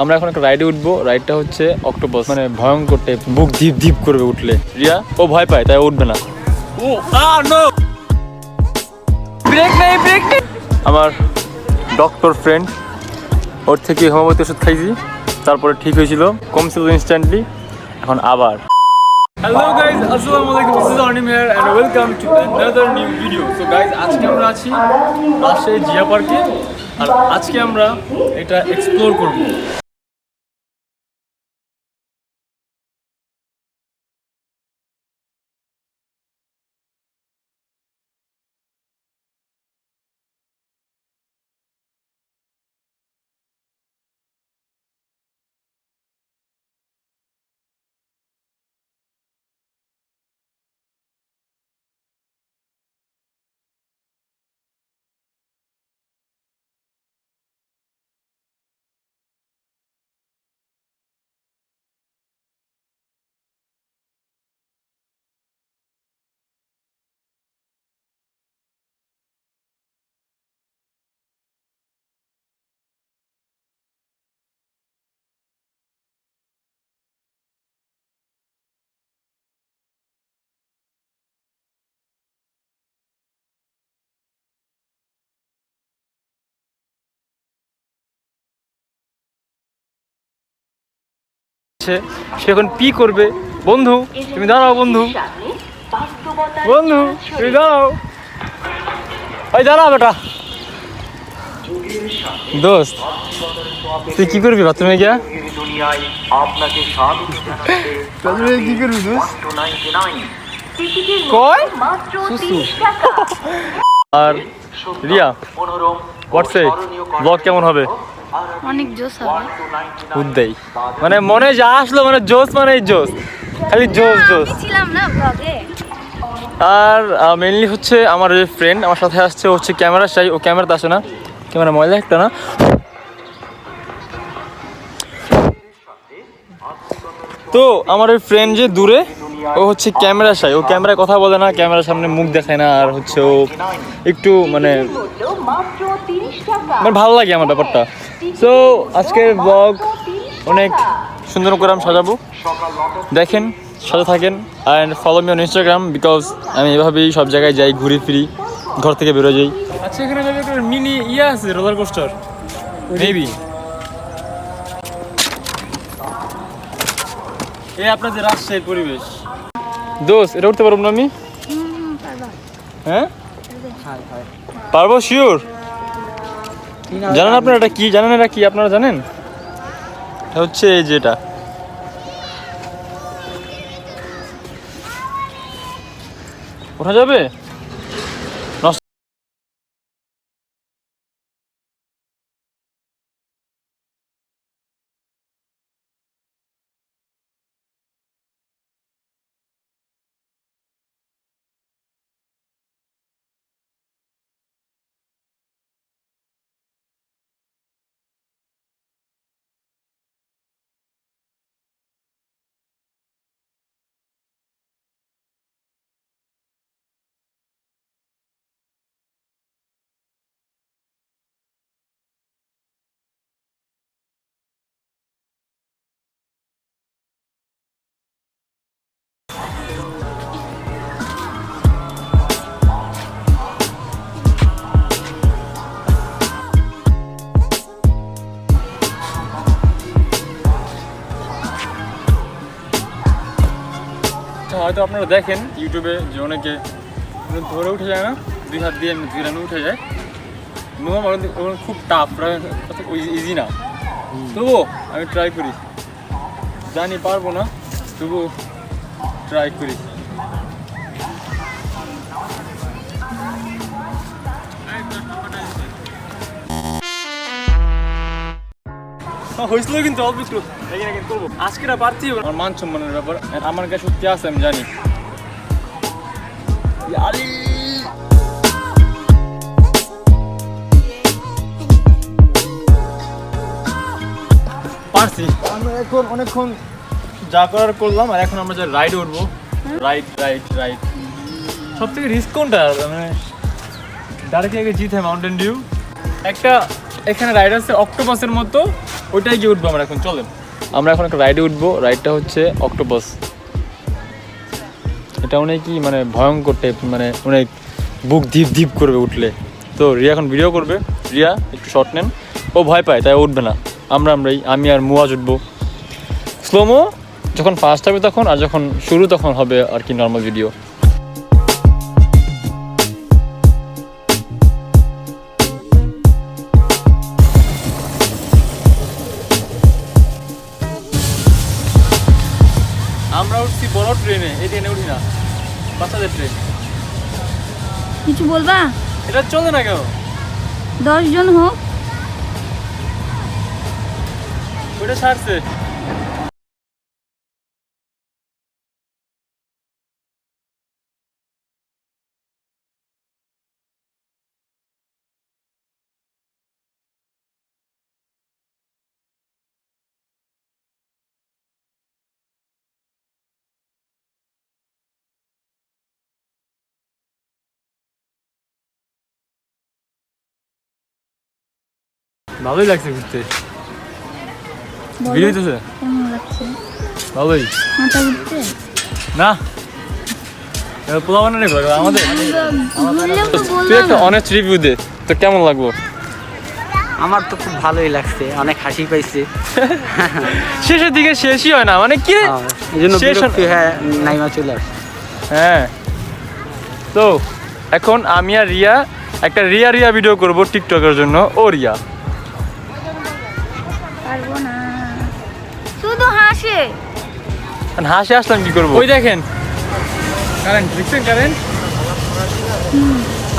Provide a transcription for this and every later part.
আমরা এখন একটা রাইডে উঠবো। রাইডটা হচ্ছে অক্টোপাস মানে ভয়ঙ্কর টাইপ বুক ধীপ ধীপ করবে উঠলে। রিয়া ও ভয় পায় তাই উঠবে না। ও আ নো ব্রেক নেই ব্রেক নেই! আমার ডক্টর ফ্রেন্ড ওর থেকে হোমিওপ্যাথি ওষুধ খাইছি। তারপরে ঠিক হয়েছিল কমছিল ইনস্ট্যান্টলি এখন আবার। হ্যালো গাইজ আসসালামু আলাইকুম this is Anim here and welcome to another new video so guys আজকে আমরা আছি রাজশাহী জিয়া পার্কে আর আজকে আমরা এটা এক্সপ্লোর করব। সে সে এখন পি করবে? বন্ধু তুমি দাঁড়াও বন্ধু। বন্ধু তুমি দাঁড়াও। ওই দাঁড়াও বেটা। দোস্ত তুই কি করবি বাথরুমে গিয়া? বাথরুমে কি করবি দোস্ত? 99 কয় মাত্র সুসু। 30 টাকা। আর রিয়া হোয়াটসঅ্যাপ হোয়াটসে ব্লগ কেমন হবে? অনেক জোস হবে। উদ্দেই। মানে মনে যা আসলো মানে জোস মানে জোস খালি জোস জোস ছিলাম না ব্লগে আর মেনলি হচ্ছে আমার যে ফ্রেন্ড আমার সাথে আসছে ও হচ্ছে ক্যামেরা চাই ও ক্যামেরাতে আসে না। ক্যামেরা ময়লা একটা না। তো আমার ওই ফ্রেন্ড যে দূরে ও হচ্ছে ক্যামেরা চাই ও ক্যামেরায় কথা বলে না ক্যামেরার সামনে মুখ দেখায় না আর হচ্ছে ও একটু মানে মূল্য মাত্র 30 টাকা। আমার ভালো লাগে আমার ব্যাপারটা। সো আজকের ব্লগ অনেক সুন্দর করে আমি সাজাবো। দেখেন সাথে থাকেন and follow me on Instagram because আমি এভাবেই সব জায়গায় যাই ঘুরি ফিরি ঘর থেকে বেরো যাই। আচ্ছা এখানে একটা মিনি ইয়ে আছে রোলার কোস্টার মেবি এই আপনাদের রাজশাহীর পরিবেশ। দোষ এটা উঠতে পারব না আমি? হ্যাঁ? পারব। শিওর জানেন আপনারা এটা কি? জানেন এটা কি? আপনারা জানেন? এটা হচ্ছে এই যেটা ওঠা যাবে? হয়তো আপনারা দেখেন ইউটিউবে যে অনেকে ধরে উঠে যায় না, দুই হাত দিয়ে এমনি উঠে যায়। নোয়া মানে খুব টাফ ইজি না। তবুও আমি ট্রাই করি। জানি পারব না, তবুও ট্রাই করি। হয়েছিল কিন্তু অল্প একটু। দেখি না কিন্তু। করব আজকে না পারছি। আমার মান সম্মানের ব্যাপার। আর আমার কাছে সত্যি আছে আমি জানি। আরে পারছি। আমরা এখন অনেকক্ষণ যা করার করলাম আর এখন আমরা যা রাইড উঠবো। রাইড রাইড রাইড সব থেকে রিস্ক কোনটা? মানে ডাইরেক্ট আগে জিতে মাউন্টেন ডিউ একটা এখানে রাইড আছে অক্টোপাসের মতো। ওইটাই গিয়ে উঠবো আমরা এখন, চলেন। আমরা এখন একটা রাইডে উঠবো রাইডটা হচ্ছে অক্টোপাস এটা অনেকই মানে ভয়ঙ্কর টাইপ মানে অনেক বুক ধীপ ধীপ করবে উঠলে। তো রিয়া এখন ভিডিও করবে। রিয়া, একটু শর্ট নেন। ও ভয় পায়, তাই উঠবে না। আমরা আমরাই আমি আর মুয়াজ উঠবো। স্লোমো যখন ফার্স্ট হবে তখন, আর যখন শুরু তখন হবে আর কি নর্মাল ভিডিও ট্রেন কিছু বলবা? এটা চলে না কেউ দশজন হোক। ওটা ছাড়ছে। ভালোই লাগছে ঘুরতে হইতেছে ভালোই না বানানো আমাদের বললাম তো তুই একটা বললাম অনেস্ট রিভিউ দে তো কেমন লাগল আমার তো খুব ভালোই লাগছে অনেক হাসি পাইছে শেষের দিকে শেষই হয় না মানে কি? হ্যাঁ, শেষ হ্যাঁ নাইমা চলে হ্যাঁ তো এখন আমি আর রিয়া একটা রিয়া রিয়া ভিডিও করব টিকটকের জন্য ও রিয়া পারব না। শুধু হাসে। হাসে আসলাম কি করব? ওই দেখেন। কারেন্ট দেখছেন কারেন্ট?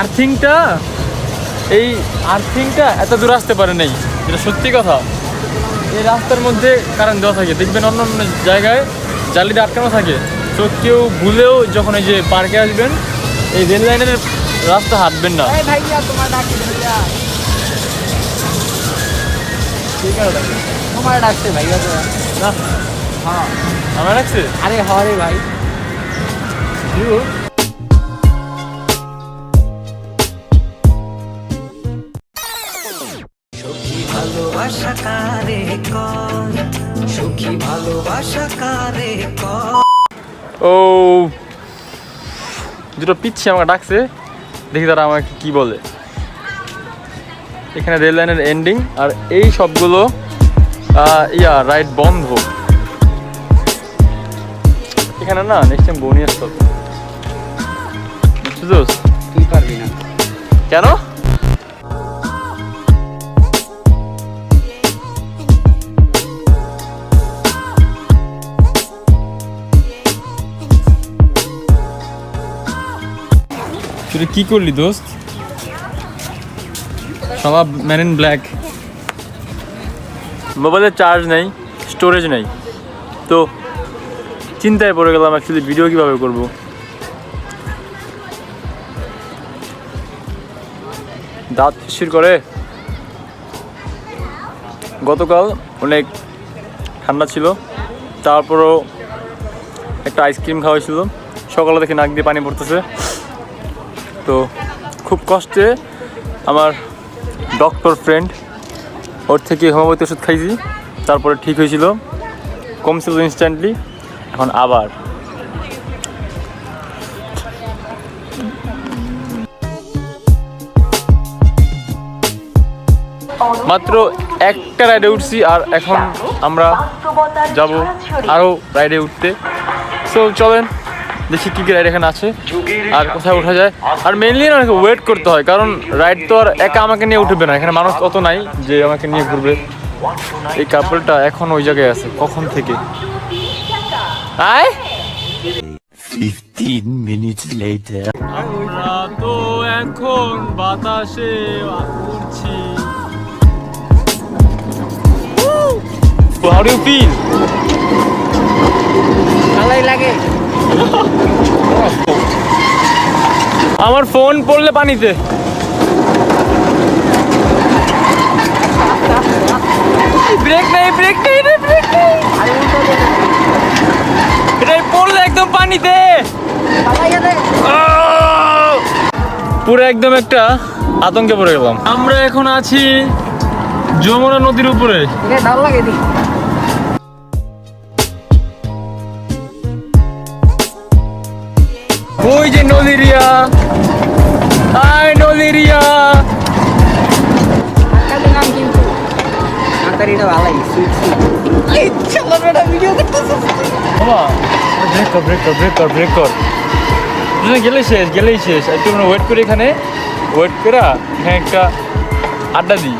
আর্থিংটা এই আর্থিংটা এত দূর আসতে পারে নাই। যেটা সত্যি কথা। এই রাস্তার মধ্যে কারেন্ট দেওয়া থাকে। দেখবেন অন্য অন্য জায়গায় জালিতে আটকানো থাকে। তো কেউ ভুলেও যখন এই যে পার্কে আসবেন এই রেল লাইনের রাস্তা হাঁটবেন না। ভাইয়া। তোমার ডাকছে ভাইয়া তো না। হ্যাঁ। আমার রাখছে আরে হরে ভাই। ভালোবাসা কারে কর? সুখী ভালোবাসা কারে কর? ও দুটো পিচ্ছি আমাকে ডাকছে। দেখি তারা আমাকে কি বলে। এখানে রেল লাইনের এন্ডিং আর এই সবগুলো ইয়া রাইড বন্ধ। এখানে না নেক্সট টাইম বনি আসতে হবে। দোস্ত? তুই পারবি না। কেন? তুই কি করলি দোস্ত? সব ম্যান ইন ব্ল্যাক মোবাইলে চার্জ নেই স্টোরেজ নেই। তো চিন্তায় পড়ে গেলাম অ্যাকচুয়ালি ভিডিও কীভাবে করব। দাঁত শির করে। গতকাল অনেক ঠান্ডা ছিল, তারপরও একটা আইসক্রিম খাওয়া হয়েছিল। সকালে দেখে নাক দিয়ে পানি পড়তেছে। তো খুব কষ্টে আমার ডক্টর ফ্রেন্ড। ওর থেকে হোমিওপ্যাথি ওষুধ খাইছি, তারপরে ঠিক হয়েছিল। কমছিল ইনস্ট্যান্টলি এখন আবার। মাত্র একটা রাইডে উঠছি আর এখন আমরা যাব আরও রাইডে উঠতে। সো চলেন। দেখি কী কী রাইড এখানে আছে আর কোথায় ওঠা যায়। আর মেনলি না অনেকে ওয়েট করতে হয় কারণ রাইড তো আর একা আমাকে নিয়ে উঠবে না। এখানে মানুষ অত নাই যে আমাকে নিয়ে ঘুরবে। এই কাপলটা এখন ওই জায়গায় আছে কখন থেকে? আয়! 15 minutes later. আমরা তো এখন বাতাসে উড়ছি How do you feel? ভালোই লাগে। আমার ফোন পড়লে পানিতে। ব্রেক নেই ব্রেক নেই ব্রেক নেই। এটা পড়লে একদম পানিতে! পুরো একদম একটা আতঙ্কে পড়ে গেলাম। আমরা এখন আছি যমুনা নদীর উপরে। ভালো লাগে ব্রেক কর ব্রেক কর দুজনে গেলেই শেষ গেলেই শেষ। একটু ওয়েট করি এখানে ওয়েট করে এখানে একটা আড্ডা দিই।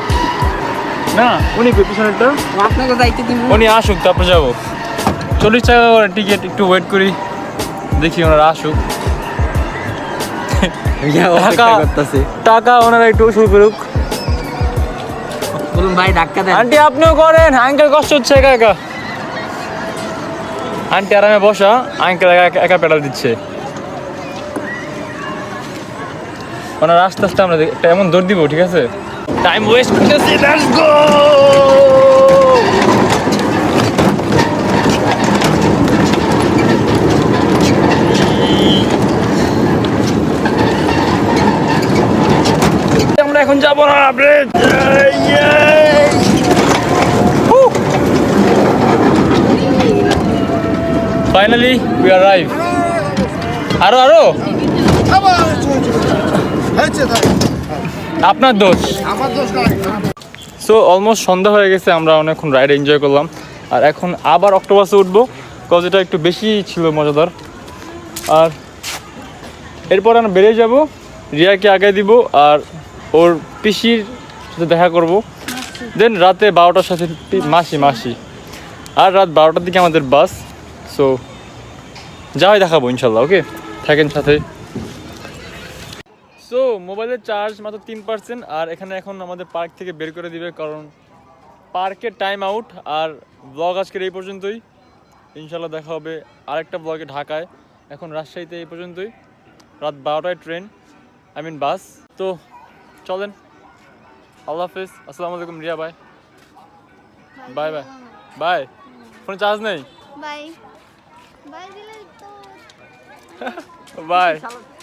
না উনি পিছনেরটা আপনাকে যাইতে দিব। উনি আসুক তারপর যাব। চল্লিশ টাকা টিকিট একটু ওয়েট করি। দেখি ওনারা আসুক। টাকা টাকা ওনারা একটু শুরু করুক। বলুন ভাই ধাক্কা দেন। আন্টি আপনিও করেন আঙ্কেল কষ্ট হচ্ছে একা একা। আন্টি আরামে বসা আঙ্কেল একা একা- একা পেডাল দিচ্ছে। ওনার আস্তে আস্তে আমরা দেখ- এমন দৌড় দিব ঠিক আছে? টাইম ওয়েস্ট করতেছি লেটস গো আমরা এখন যাব না ফাইনালি উই আরাইভ আরও আরও। আপনার দোষ। সো অলমোস্ট সন্ধ্যা হয়ে গেছে, আমরা অনেকক্ষণ রাইড এনজয় করলাম। আর এখন আবার অক্টোবাসে উঠবো কজ এটা একটু বেশি ছিল মজাদার। আর এরপর আমরা বেরিয়ে যাব, রিয়াকে আগে দিব, আর ওর পিসির সাথে দেখা করব। দেন রাতে বারোটার সাথে মাসি মাসি। আর রাত বারোটার দিকে আমাদের বাস। সো যা হয় দেখাবো ইনশাল্লাহ ওকে থাকেন সাথে। সো মোবাইলের চার্জ মাত্র তিন পার্সেন্ট আর এখানে এখন আমাদের পার্ক থেকে বের করে দিবে, কারণ পার্কের টাইম আউট আর ব্লগ আজকের এই পর্যন্তই। ইনশাল্লাহ দেখা হবে আরেকটা ব্লগে ঢাকায়। এখন রাজশাহীতে এই পর্যন্তই। রাত বারোটায় ট্রেন আই মিন বাস তো চলেন। আল্লাহ হাফিজ। আসসালামু আলাইকুম রিয়া ভাই। Bye bye. বাই। ফোনে চার্জ নেই? বাই। বাই দিলে তো বাই।